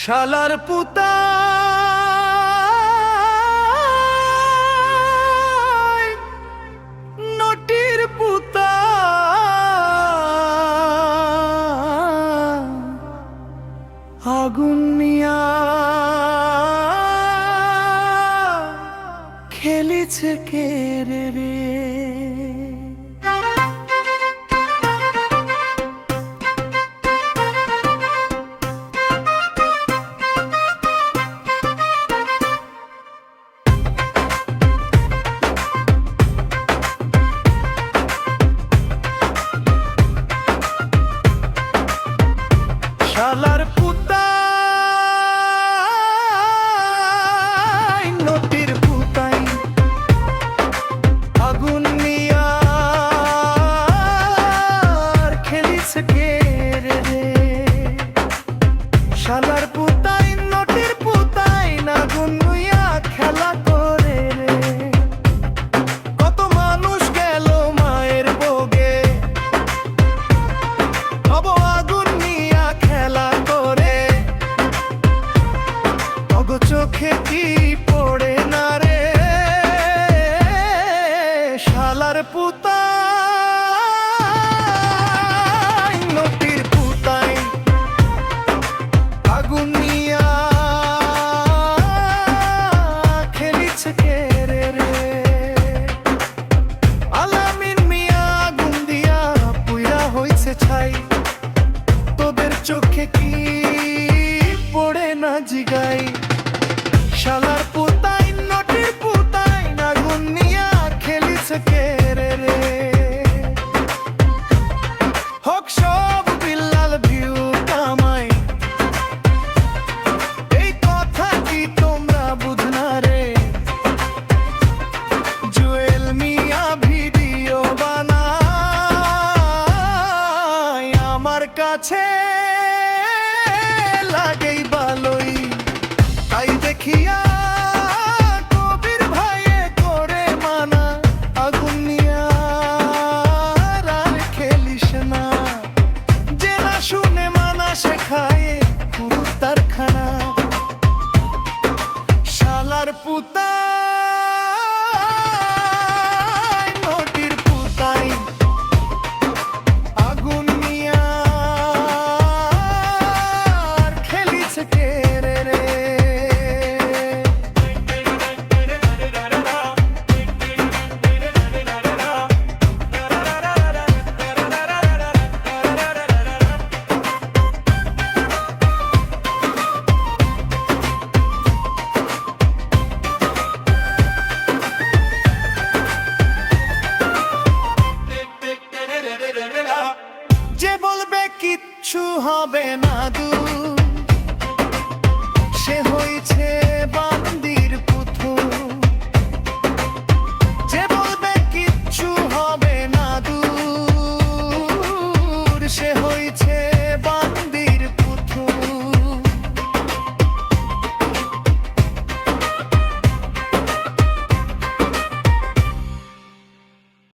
শালার পুতা। নটির পুতা। আগুন মিয়া খেলিছে কে রে? முன்னூற்றி শালার পুতা। নদীর পুতাই আগুনিয়া খেলিছে রে রে? মিয়া ছাই। তোদের চোখে কি কাছে লাগেই ভালোই। তাই দেখিয়া সে বলবে কিচ্ছু হবে না দু সে হয়েছে বান্দি।